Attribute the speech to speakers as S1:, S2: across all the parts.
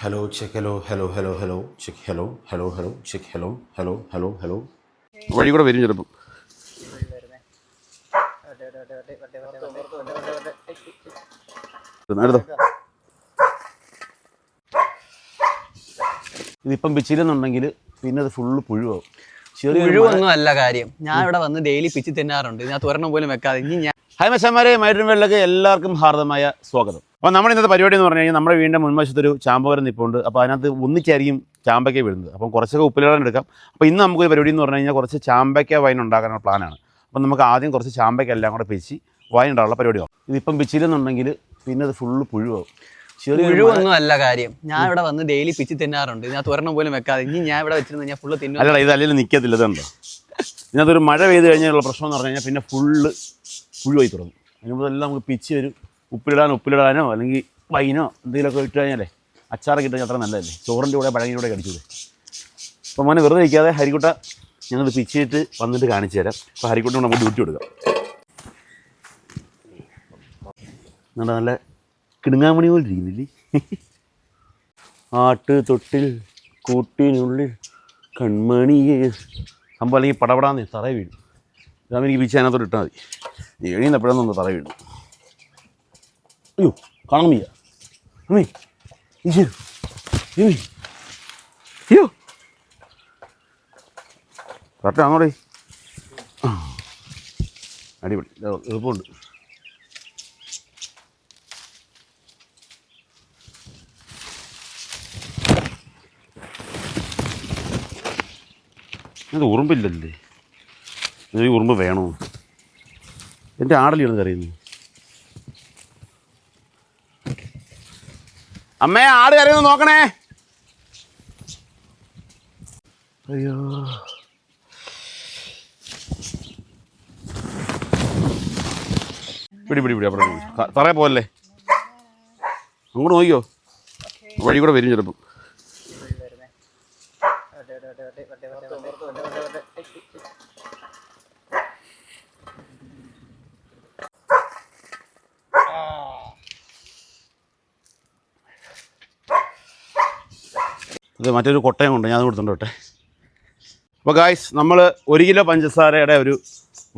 S1: Hello, check, hello hello, hello hello check, hello, hello, hello, check, hello, hello, hello, hello. വഴി കൂടെ വരും ചിലപ്പം. ഇതിപ്പം പിച്ചിലെന്നുണ്ടെങ്കിൽ പിന്നെ അത് ഫുള്ള് പുഴുവാകും ചെറിയ
S2: മുഴുവൊന്നും അല്ല കാര്യം. ഞാൻ ഇവിടെ വന്ന് ഡെയിലി പിച്ചി തിന്നാറുണ്ട്. ഞാൻ തുരണം പോലും വെക്കാതെ. ഇനി ഞാൻ
S1: ഹായ് മച്ചന്മാരെ മൈഡ്രിൻ എല്ലാവർക്കും ഹാർദമായ സ്വാഗതം. അപ്പോൾ നമ്മുടെ ഇന്നത്തെ പരിപാടി എന്ന് പറഞ്ഞു കഴിഞ്ഞാൽ നമ്മുടെ വീടിന്റെ മുൻവശത്തൊരു ചാമ്പവരം നിൽപ്പുണ്ട് അപ്പോൾ അതിനകത്ത് ഒന്നിച്ചായിരിക്കും ചാമ്പയ്ക്ക വീഴുന്നത് അപ്പം കുറച്ചൊക്കെ ഉപ്പിലിടാൻ എടുക്കാം. അപ്പോൾ ഇന്ന് നമുക്കൊരു പരിപാടി എന്ന് പറഞ്ഞു കഴിഞ്ഞാൽ കുറച്ച് ചാമ്പയ്ക്ക വൈൻ ഉണ്ടാക്കാനുള്ള പ്ലാനാണ് അപ്പം നമുക്ക് ആദ്യം കുറച്ച് ചാമ്പയ്ക്ക എല്ലാം കൂടെ പിച്ച് വൈൻ ഉണ്ടാകാനുള്ള പരിപാടിയാവും ഇതിപ്പം പിച്ചിലെന്നുണ്ടെങ്കിൽ പിന്നെ അത് ഫുള്ള് പുഴുവാകും
S2: ഒന്നും അല്ല കാര്യം. ഞാൻ ഇവിടെ വന്ന് ഡെയിലി പിച്ച് തിന്നാറുണ്ട്. ഞാൻ തുറന്നു പോലും വെക്കാതെ. ഇനി ഞാൻ ഇവിടെ വെച്ചിരുന്ന ഞാൻ ഫുള്ള് തിന്നു.
S1: അല്ലടാ ഇത് അല്ലെങ്കിൽ നിൽക്കത്തില്ല ഇതുണ്ടോ? ഇതിനകത്തൊരു മഴ പെയ്ത് കഴിഞ്ഞാലുള്ള പ്രശ്നം എന്ന് പറഞ്ഞു കഴിഞ്ഞാൽ പിന്നെ ഫുള്ള് പുഴുവായി തുടങ്ങും അതിന് മുതലെല്ലാം നമുക്ക് പിച്ച് വരും. ഉപ്പിലിടാനോ ഉപ്പിലിടാനോ അല്ലെങ്കിൽ വൈനോ എന്തെങ്കിലുമൊക്കെ ഇട്ട് കഴിഞ്ഞാലേ അച്ചാറൊക്കെ ഇട്ട് അത്ര നല്ലതല്ലേ? ചോറിന്റെ കൂടെ പഴങ്ങിന്റെ കൂടെ കടിച്ചത് അപ്പോൾ മോനെ വെറുതെ ഇരിക്കാതെ ഹരിക്കുട്ട ഞങ്ങൾ പിച്ചിട്ട് വന്നിട്ട് കാണിച്ചു തരാം. അപ്പോൾ ഹരിക്കുട്ട നമുക്ക് ഡ്യൂട്ടി കൊടുക്കാം. എന്നിട്ട് നല്ല കിടുങ്ങാമണി പോലെ ഇരിക്കുന്നില്ലേ? ആട്ട് തൊട്ടിൽ കൂട്ടിനുള്ളിൽ കൺമണിയെ. സംഭവം അല്ലെങ്കിൽ പടപടാന്ന് തറ വീഴും. ഇതാകുമ്പോൾ എനിക്ക് പിച്ച് അതിനകത്തോട്ട് ഇട്ടാൽ മതി. എഴുതുന്ന എപ്പോഴൊന്നും തറ വീഴും അയ്യോ കാണാൻ വയ്യ. അമ്മേ ഇഞ്ചി അയ്യോ. കറക്റ്റ് ആണോടേ. അടിപൊളി. എളുപ്പമുണ്ട്. ഇത് ഉറുമ്പില്ലല്ലേ? ഈ ഉറുമ്പ് വേണോ എന്റെ ആടലിയാണ് കരയുന്നു അമ്മേ ആട് കരയുന്നു നോക്കണേ അയ്യോ പിടി പിടി പിടി അപ്പുറം തറയെ പോകല്ലേ അങ്ങോട്ട് നോക്കിയോ വഴി കൂടെ വരും ചിലപ്പം ഇത് മറ്റൊരു കൊട്ടയം കൊണ്ട് ഞാൻ അത് കൊടുത്തോട്ടെ അപ്പോൾ ഗായ്സ് നമ്മൾ ഒരു കിലോ പഞ്ചസാരയുടെ ഒരു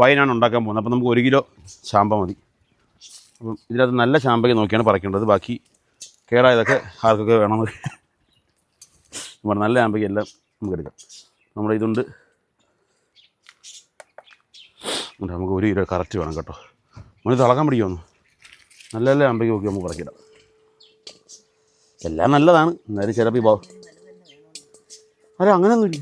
S1: വൈനാണ് ഉണ്ടാക്കാൻ പോകുന്നത്. അപ്പോൾ നമുക്ക് ഒരു കിലോ ചാമ്പ മതി. അപ്പം ഇതിനകത്ത് നല്ല ചാമ്പയ്ക്ക് നോക്കിയാണ് പറിക്കേണ്ടത്. ബാക്കി കേടായതൊക്കെ ആർക്കൊക്കെ വേണം നല്ല ചാമ്പയ്ക്ക് എല്ലാം നമുക്ക് എടുക്കാം. നമ്മുടെ ഇതുണ്ട്. നമുക്ക് ഒരു കിലോ കറക്റ്റ് വേണം കേട്ടോ. നമ്മൾ തിളക്കാൻ പിടിക്കുമെന്ന് നല്ല നല്ല ചാമ്പയ്ക്ക് നോക്കി നമുക്ക് പറിക്കിടാം എല്ലാം നല്ലതാണ്. എന്നാലും ചിലപ്പോൾ ഈ അല്ല അങ്ങനെയൊന്നുമില്ല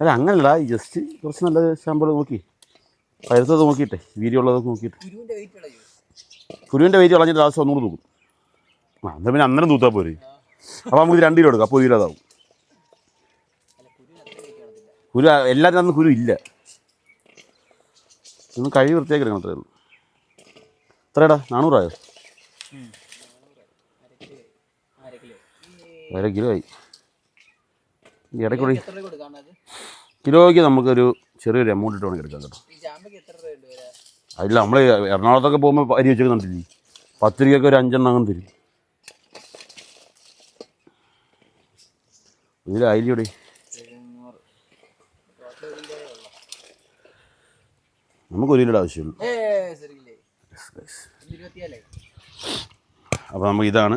S1: അല്ല അങ്ങനല്ല. ജസ്റ്റ് കുറച്ച് നല്ല ശമ്പളം നോക്കി. പഴുത്തത് നോക്കിയിട്ടെ. വീര്യമുള്ളതൊക്കെ നോക്കിയിട്ട്. കുരുവിന്റെ വെയിറ്റ് കളഞ്ഞിട്ട് ലാസ്റ്റ് ഒന്നുകൂടി തൂക്കും. ആ എന്നാൽ പിന്നെ അന്നേരം തൂത്താൽ പോരെ. അപ്പോൾ നമുക്ക് രണ്ട് കിലോ എടുക്കാം. അപ്പോൾ ഒരു കിലോ അതാവും. കുരു എല്ലാവരും അന്ന് കുരു ഇല്ല. ഒന്ന് കഴിവ് വൃത്തിയാക്കി എടുക്കണം അത്രേ ഉള്ളൂ. എത്രയാടാ? നാനൂറായോ? അര കിലോ ആയി. ഇടയ്ക്കൂടി കിലോയ്ക്ക് നമുക്കൊരു ചെറിയൊരു എമൗണ്ട് ഇട്ട് വേണമെങ്കിൽ എടുക്കാം കേട്ടോ. അതില്ല നമ്മൾ എറണാകുളത്തൊക്കെ പോകുമ്പോൾ അരി വെച്ചേക്കുന്നുണ്ടല്ലേ പത്ത് രൂപയ്ക്ക് ഒരു അഞ്ചെണ്ണം അങ്ങനെ തരും. ഇതിൽ അരിയുടെ നമുക്ക് ഒരു കിലോ ആവശ്യമുള്ളൂ. അപ്പോൾ നമുക്ക് ഇതാണ്.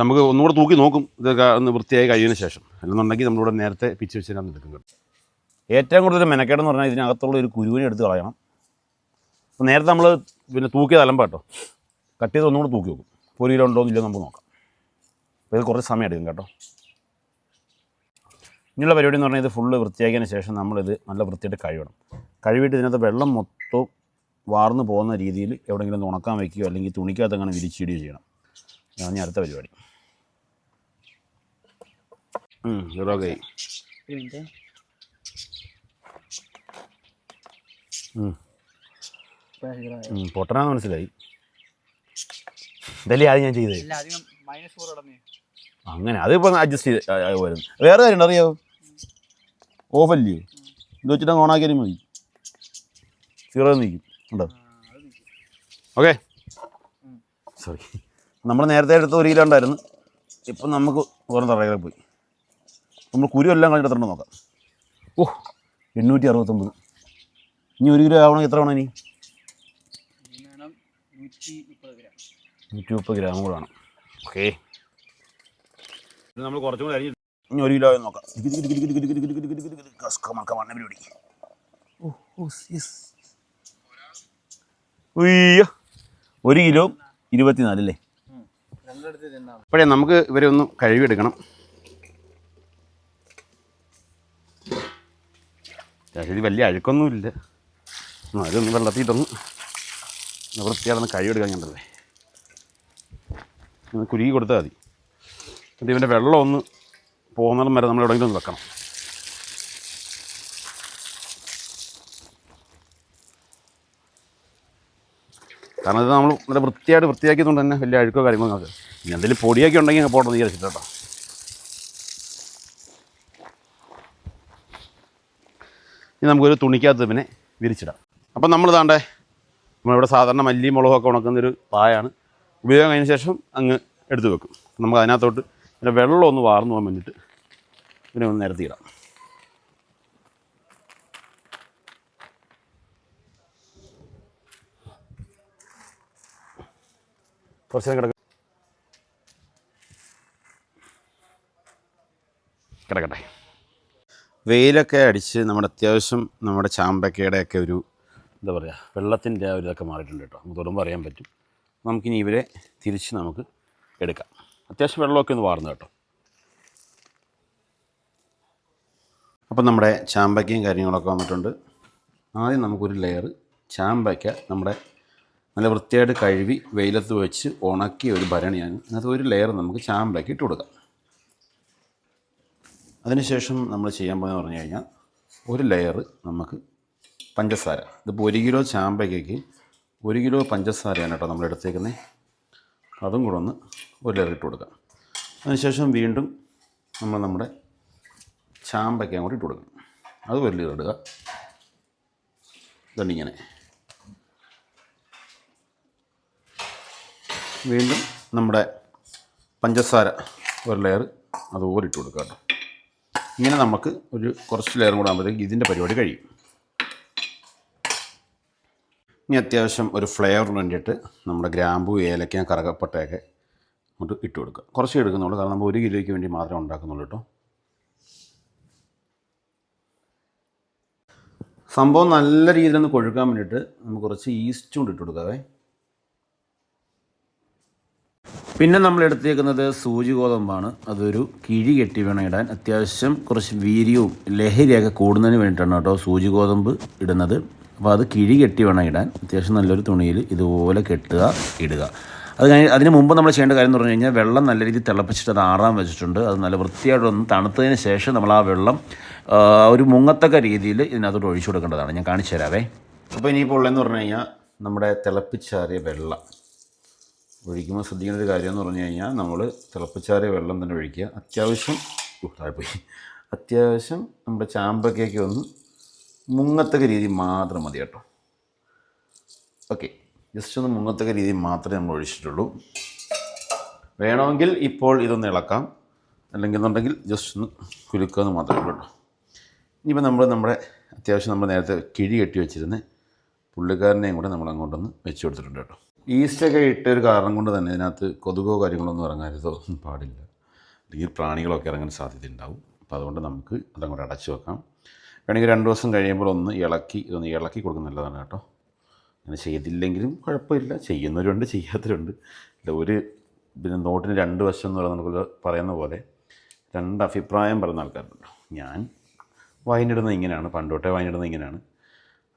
S1: നമുക്ക് ഒന്നുകൂടെ തൂക്കി നോക്കും ഇത് ഒന്ന് വൃത്തിയായി കഴിയുന്ന ശേഷം. അല്ലെന്നുണ്ടെങ്കിൽ നമ്മളിവിടെ നേരത്തെ പിച്ച് വെച്ചിട്ടാണ് എടുക്കും ഏറ്റവും കൂടുതൽ മെനക്കേടെന്ന് പറഞ്ഞാൽ ഇതിനകത്തുള്ള ഒരു കുരുവിനെ എടുത്ത് കളയണം. അപ്പോൾ നേരത്തെ നമ്മൾ പിന്നെ തൂക്കിയ തലമ്പ കേട്ടോ. കട്ട് ചെയ്ത് ഒന്നുകൂടെ തൂക്കി നോക്കും ഒരു കിലോ ഉണ്ടോ എന്നില്ല നമുക്ക് നോക്കാം. അപ്പോൾ ഇത് കുറച്ച് സമയം എടുക്കും കേട്ടോ. ഇനിയുള്ള പരിപാടി എന്ന് പറഞ്ഞാൽ ഇത് ഫുള്ള് വൃത്തിയാക്കിയതിന് ശേഷം നമ്മളിത് നല്ല വൃത്തിയായിട്ട് കഴുകണം. കഴുകിയിട്ട് ഇതിനകത്ത് വെള്ളം മൊത്തവും വാർന്നു പോകുന്ന രീതിയിൽ എവിടെയെങ്കിലും ഉണക്കാൻ വയ്ക്കുകയോ അല്ലെങ്കിൽ തുണിക്കകത്ത് അങ്ങനെ വിരിച്ചിടുകയോ ചെയ്യണം. ഇനി അടുത്ത പരിപാടി. ഇതൊക്കെ പൊട്ടനാന്ന് മനസ്സിലായി. ഇതല്ലേ ആദ്യം ഞാൻ ചെയ്തേ അങ്ങനെ അതിപ്പോ അഡ്ജസ്റ്റ് ചെയ്ത് വരുന്നു. വേറെ കാര്യം അറിയാവോ ഓഫല്ലേ ഇത് വെച്ചിട്ട് ഓണാക്കിയാലും മതി. സീറോ നിൽക്കും ഉണ്ടോ? ഓക്കെ സോറി നമ്മൾ നേരത്തെ എടുത്ത ഒരു കിലോ ഉണ്ടായിരുന്നു. ഇപ്പം നമുക്ക് ഓരോ തറകളെ പോയി. നമ്മൾ കുരു എല്ലാം കളഞ്ഞിട്ട് നോക്കാം. ഓ എണ്ണൂറ്റി അറുപത്തൊമ്പത് ഇനി ഒരു കിലോ ആവണമെങ്കിൽ എത്ര വേണം ഇനി? നൂറ്റി മുപ്പത് ഗ്രാം കൂടെ വേണം. ഓക്കെ. നമ്മൾ കുറച്ചും കൂടി അരിഞ്ഞിട്ട് ഇനി ഒരു കിലോ നോക്കാം. ഒരു കിലോ ഇരുപത്തിനാല് അല്ലേ? അപ്പോഴേ നമുക്ക് ഇവരെ ഒന്ന് കഴുകിയെടുക്കണം. ഇത് വലിയ അഴുക്കൊന്നുമില്ല. അതൊന്ന് വെള്ളത്തിയിട്ടൊന്ന് വൃത്തിയാണെന്ന് കഴിവെടുക്കാൻ കണ്ടല്ലേ കുരുകി കൊടുത്താൽ മതി. എന്നിട്ട് ഇവന്റെ വെള്ളം ഒന്ന് പോകുന്നിടം വരെ നമ്മൾ എവിടെയെങ്കിലും ഒന്ന് വെക്കണം. കാരണം ഇത് നമ്മൾ നല്ല വൃത്തിയായിട്ട് വൃത്തിയാക്കിയതുകൊണ്ട് തന്നെ വലിയ അഴുക്കോ കാര്യങ്ങളോ നമുക്ക് ഇനി എന്തെങ്കിലും പൊടിയൊക്കെ ഉണ്ടെങ്കിൽ പോട്ടെന്ന് വിചാരിച്ചിട്ട് ഇനി നമുക്കൊരു തുണിക്കകത്ത് പിന്നെ വിരിച്ചിടാം. അപ്പം നമ്മൾ താണ്ടേ നമ്മളിവിടെ സാധാരണ മല്ലി മുളകൊക്കെ ഉണക്കുന്നൊരു പായാണ്. ഉപയോഗം കഴിഞ്ഞ ശേഷം അങ്ങ് എടുത്തു വെക്കും. നമുക്ക് അതിനകത്തോട്ട് പിന്നെ വെള്ളം ഒന്ന് വാർന്നു പോകാൻ വേണ്ടിയിട്ട് ഇതിനെ ഒന്ന് നിരത്തിയിടാം. കുറച്ച് നേരം കിടക്കും കിടക്കട്ടെ. വെയിലൊക്കെ അടിച്ച് നമ്മുടെ അത്യാവശ്യം നമ്മുടെ ചാമ്പക്കയുടെയൊക്കെ ഒരു എന്താ പറയുക വെള്ളത്തിന്റെ ആ ഒരു ഇതൊക്കെ മാറിയിട്ടുണ്ട് കേട്ടോ. നമുക്ക് തൊടുമ്പോൾ അറിയാൻ പറ്റും. നമുക്കിനി ഇവരെ തിരിച്ച് നമുക്ക് എടുക്കാം. അത്യാവശ്യം വെള്ളമൊക്കെ ഒന്ന് വാർന്നു കേട്ടോ. അപ്പം നമ്മുടെ ചാമ്പക്കയും കാര്യങ്ങളൊക്കെ വന്നിട്ടുണ്ട്. ആദ്യം നമുക്കൊരു ലെയർ ചാമ്പയ്ക്ക നമ്മുടെ നല്ല വൃത്തിയായിട്ട് കഴുകി വെയിലത്ത് വെച്ച് ഉണക്കിയ ഒരു ഭരണിയാണ് അതിനകത്ത് ഒരു ലെയർ നമുക്ക് ചാമ്പയ്ക്ക് ഇട്ട് കൊടുക്കാം. അതിനുശേഷം നമ്മൾ ചെയ്യാൻ പോകുന്നത് പറഞ്ഞു കഴിഞ്ഞാൽ ഒരു ലെയർ നമുക്ക് പഞ്ചസാര. ഇതിപ്പോൾ ഒരു കിലോ ചാമ്പയ്ക്കയ്ക്ക് ഒരു കിലോ പഞ്ചസാരയാണ് കേട്ടോ നമ്മൾ എടുത്തേക്കുന്നത്. അതും കൂടെ ഒന്ന് ഒരു ലെയർ ഇട്ട് കൊടുക്കാം. അതിനുശേഷം വീണ്ടും നമ്മൾ നമ്മുടെ ചാമ്പയ്ക്ക അങ്ങോട്ട് ഇട്ട് കൊടുക്കണം അത് ഒരു ലെയർ ഇടുക ഇതുണ്ടിങ്ങനെ വീണ്ടും നമ്മുടെ പഞ്ചസാര ഒരു ലെയർ അത് ഇട്ട് കൊടുക്കുക കേട്ടോ. ഇങ്ങനെ നമുക്ക് ഒരു കുറച്ച് ലെയർ കൂടെ ആകുമ്പോഴത്തേക്ക് ഇതിന്റെ പരിപാടി കഴിയും. ഇനി അത്യാവശ്യം ഒരു ഫ്ലേവറിന് വേണ്ടിയിട്ട് നമ്മുടെ ഗ്രാമ്പു ഏലക്ക കറകപ്പട്ടയൊക്കെ അങ്ങോട്ട് ഇട്ട് കൊടുക്കുക കുറച്ച് എടുക്കുന്നുള്ളൂ. കാരണം നമ്മൾ ഒരു കിലോയ്ക്ക് വേണ്ടി മാത്രമേ ഉണ്ടാക്കുന്നുള്ളൂ കേട്ടോ. സംഭവം നല്ല രീതിയിൽ ഒന്ന് കൊഴുക്കാൻ വേണ്ടിയിട്ട് നമുക്ക് കുറച്ച് ഈസ്റ്റ് കൊണ്ട് ഇട്ട് കൊടുക്കാവേ. പിന്നെ നമ്മൾ എടുത്തേക്കുന്നത് സൂചി ഗോതമ്പാണ്. അതൊരു കിഴി കെട്ടി വേണം ഇടാൻ. അത്യാവശ്യം കുറച്ച് വീര്യവും ലഹരിയൊക്കെ കൂടുന്നതിന് വേണ്ടിയിട്ടാണ് കേട്ടോ സൂചി ഗോതമ്പ് ഇടുന്നത്. അപ്പോൾ അത് കിഴി കെട്ടി വേണം ഇടാൻ. അത്യാവശ്യം നല്ലൊരു തുണിയിൽ ഇതുപോലെ കെട്ടുക ഇടുക. അത് കഴിഞ്ഞ് അതിന് മുമ്പ് നമ്മൾ ചെയ്യേണ്ട കാര്യം എന്ന് പറഞ്ഞു കഴിഞ്ഞാൽ വെള്ളം നല്ല രീതിയിൽ തിളപ്പിച്ചിട്ട് അത് ആറാൻ വെച്ചിട്ടുണ്ട്. അത് നല്ല വൃത്തിയായിട്ടൊന്ന് തണുത്തതിന് ശേഷം നമ്മൾ ആ വെള്ളം ഒരു മുങ്ങത്തക്ക രീതിയിൽ ഇതിനകത്തോട്ട് ഒഴിച്ചു കൊടുക്കേണ്ടതാണ്. ഞാൻ കാണിച്ചു തരാവേ. അപ്പോൾ ഇനിയിപ്പോൾ ഉള്ളതെന്ന് പറഞ്ഞു കഴിഞ്ഞാൽ നമ്മുടെ തിളപ്പിച്ചാറിയ വെള്ളം. ഒഴിക്കുമ്പോൾ ശ്രദ്ധിക്കേണ്ട ഒരു കാര്യം എന്ന് പറഞ്ഞു കഴിഞ്ഞാൽ നമ്മൾ തിളപ്പിച്ചാറിയ വെള്ളം തന്നെ ഒഴിക്കുക. അത്യാവശ്യം ഉ, പോയി അത്യാവശ്യം നമ്മുടെ ചാമ്പക്കയ്ക്ക് ഒന്ന് മുങ്ങത്തക്ക രീതി മാത്രം മതി കേട്ടോ. ഓക്കെ. ജസ്റ്റ് ഒന്ന് മുങ്ങത്തക്ക രീതി മാത്രമേ നമ്മൾ ഒഴിച്ചിട്ടുള്ളൂ. വേണമെങ്കിൽ ഇപ്പോൾ ഇതൊന്ന് ഇളക്കാം. അല്ലെങ്കിൽ എന്നുണ്ടെങ്കിൽ ജസ്റ്റ് ഒന്ന് കുലുക്കുക എന്ന് മാത്രമേ ഉള്ളൂ കേട്ടോ. ഇനിയിപ്പോൾ നമ്മൾ നമ്മുടെ അത്യാവശ്യം നമ്മൾ നേരത്തെ കിഴി കെട്ടി വെച്ചിരുന്ന പുള്ളിക്കാരനെയും കൂടെ നമ്മൾ അങ്ങോട്ടൊന്ന് വെച്ച് കൊടുത്തിട്ടുണ്ട് കേട്ടോ. ഈസ്റ്റൊക്കെ ഇട്ട ഒരു കാരണം കൊണ്ട് തന്നെ ഇതിനകത്ത് കൊതുകോ കാര്യങ്ങളൊന്നും ഇറങ്ങരുതോ ഒന്നും പാടില്ല. അല്ലെങ്കിൽ പ്രാണികളൊക്കെ ഇറങ്ങാൻ സാധ്യത ഉണ്ടാവും അപ്പോൾ അതുകൊണ്ട് നമുക്ക് അതങ്ങോട്ട് അടച്ചു വെക്കാം. വേണമെങ്കിൽ രണ്ട് ദിവസം കഴിയുമ്പോൾ ഒന്ന് ഇളക്കി ഇതൊന്ന് ഇളക്കി കൊടുക്കുന്ന നല്ലതാണ് കേട്ടോ. അങ്ങനെ ചെയ്തില്ലെങ്കിലും കുഴപ്പമില്ല. ചെയ്യുന്നവരുണ്ട് ചെയ്യാത്തവരുണ്ട്. ഇല്ല ഒരു പിന്നെ നോട്ടിന് രണ്ട് വശം എന്ന് പറയുന്നത് നമുക്ക് പറയുന്ന പോലെ രണ്ട് അഭിപ്രായം പറയുന്ന ആൾക്കാരുണ്ട്? ഞാൻ വൈനിടുന്നത് ഇങ്ങനെയാണ് പണ്ടോട്ടേ വൈനിടുന്നത് ഇങ്ങനെയാണ്.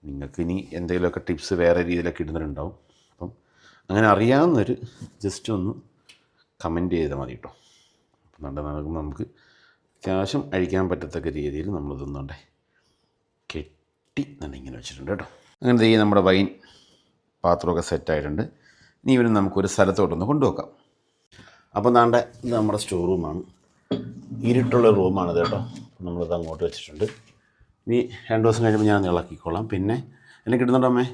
S1: നിങ്ങൾക്ക് ഇനി എന്തെങ്കിലുമൊക്കെ ടിപ്സ് വേറെ രീതിയിലൊക്കെ ഇടുന്നുണ്ടാവും അപ്പം അങ്ങനെ അറിയാവുന്നൊരു ജസ്റ്റ് ഒന്ന് കമന്റ് ചെയ്താൽ മതി കേട്ടോ നല്ല നടക്കുമ്പോൾ നമുക്ക് അത്യാവശ്യം അഴിക്കാൻ പറ്റത്തക്ക രീതിയിൽ നമ്മളിതൊന്നുണ്ടേ കെട്ടി നല്ല ഇങ്ങനെ വെച്ചിട്ടുണ്ട് കേട്ടോ അങ്ങനെ ദേ നമ്മുടെ വൈൻ പാത്രമൊക്കെ സെറ്റായിട്ടുണ്ട് ഇനി ഇവന് നമുക്കൊരു സ്ഥലത്തോട്ടൊന്ന് കൊണ്ടുവെക്കാം അപ്പോൾ നാണ്ട ഇത് നമ്മുടെ സ്റ്റോർ റൂമാണ് ഇരുട്ടുള്ള റൂമാണിത് കേട്ടോ നമ്മളിത് അങ്ങോട്ട് വെച്ചിട്ടുണ്ട്. ഇനി രണ്ട് ദിവസം കഴിയുമ്പോൾ ഞാൻ ഇളക്കിക്കോളാം. പിന്നെ എന്നെ കിട്ടുന്നുണ്ടോ അമ്മേ?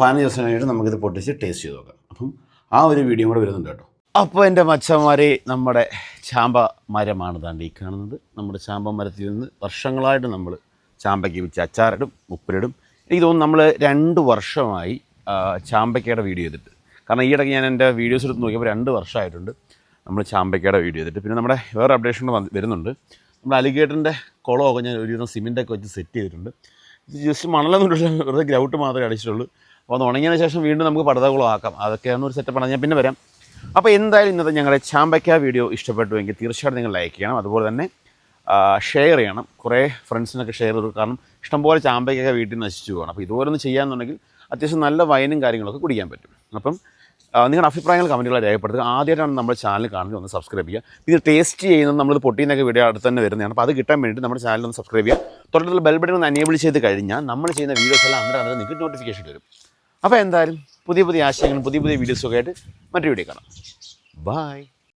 S1: പതിനഞ്ച് ദിവസം കഴിഞ്ഞിട്ട് നമുക്കിത് പൊട്ടിച്ച് ടേസ്റ്റ് ചെയ്ത് നോക്കാം. അപ്പം ആ ഒരു വീഡിയോ കൂടെ വരുന്നുണ്ട് കേട്ടോ. അപ്പോൾ എന്റെ മച്ചന്മാരെ നമ്മുടെ ചാമ്പ മരമാണ് താണ്ട് ഈ കാണുന്നത്. നമ്മുടെ ചാമ്പ മരത്തിൽ നിന്ന് വർഷങ്ങളായിട്ട് നമ്മൾ ചാമ്പയ്ക്ക് വെച്ച് അച്ചാറിടും ഉപ്പിലിടും. എനിക്ക് തോന്നുന്നു നമ്മൾ രണ്ട് വർഷമായി ചാമ്പയ്ക്കയുടെ വീഡിയോ ചെയ്തിട്ട്. കാരണം ഈ ഇടയ്ക്ക് ഞാൻ എന്റെ വീഡിയോസ് എടുത്ത് നോക്കിയപ്പോൾ രണ്ട് വർഷമായിട്ടുണ്ട് നമ്മൾ ചാമ്പയ്ക്കയുടെ വീഡിയോ ചെയ്തിട്ട്. പിന്നെ നമ്മുടെ വേറെ അപ്ഡേഷൻ വരുന്നുണ്ട്. നമ്മുടെ അലിഗേറ്ററിന്റെ കുളമൊക്കെ ഞാൻ ഒരുവിധം സിമെന്റൊക്കെ വെച്ച് സെറ്റ് ചെയ്തിട്ടുണ്ട്. ജസ്റ്റ് മണലൊന്നും ഇട്ടില്ല വെറുതെ ഗ്രൗട്ട് മാത്രമേ അടിച്ചിട്ടുള്ളൂ. അപ്പോൾ അത് ഉണങ്ങിയതിന് ശേഷം വീണ്ടും നമുക്ക് പടുതകുളം ആക്കാം അതൊക്കെയാണ് ഒരു സെറ്റപ്പാണ് ഞാൻ പിന്നെ വരാം. അപ്പോൾ എന്തായാലും ഇന്നത്തെ ഞങ്ങളുടെ ചാമ്പയ്ക്ക വീഡിയോ ഇഷ്ടപ്പെട്ടുവെങ്കിൽ തീർച്ചയായിട്ടും നിങ്ങൾ ലൈക്ക് ചെയ്യണം. അതുപോലെ തന്നെ ഷെയർ ചെയ്യണം. കുറേ ഫ്രണ്ട്സിനൊക്കെ ഷെയർ ചെയ്തു. കാരണം ഇഷ്ടംപോലെ ചാമ്പയ്ക്കൊക്കെ വീട്ടിൽ നശിച്ചു പോകണം അപ്പോൾ ഇതുപോലെ ഒന്ന് ചെയ്യാമെന്നുണ്ടെങ്കിൽ അത്യാവശ്യം നല്ല വൈനും കാര്യങ്ങളൊക്കെ കുടിക്കാൻ പറ്റും. അപ്പം നിങ്ങളുടെ അഭിപ്രായങ്ങൾ കമന്റുകളെ രേഖപ്പെടുത്തുക. ആദ്യമായിട്ടാണ് നമ്മുടെ ചാനൽ കാണുന്നത്. ഒന്ന് സബ്സ്ക്രൈബ് ചെയ്യുക. ഇത് ടേസ്റ്റ് ചെയ്യുന്നത് നമ്മൾ പൊട്ടിയെന്നൊക്കെ വീഡിയോ അടുത്ത് തന്നെ വരുന്നതാണ്. അപ്പോൾ അത് കിട്ടാൻ വേണ്ടിയിട്ട് നമ്മുടെ ചാനൽ ഒന്ന് സബ്സ്ക്രൈബ് ചെയ്യുക. തൊട്ടടുത്തുള്ള ബെൽ ബട്ടൺ ഒന്ന് അനേബിൾ ചെയ്ത് കഴിഞ്ഞാൽ നമ്മൾ ചെയ്യുന്ന വീഡിയോസ് എല്ലാം അന്നേരം അന്നേരം നിങ്ങൾക്ക് നോട്ടിഫിക്കേഷൻ വരും. അപ്പോൾ എന്തായാലും പുതിയ പുതിയ ആശയങ്ങളും പുതിയ പുതിയ വീഡിയോസൊക്കെ ആയിട്ട് മറ്റൊരു വീഡിയോ കാണാം. ബൈ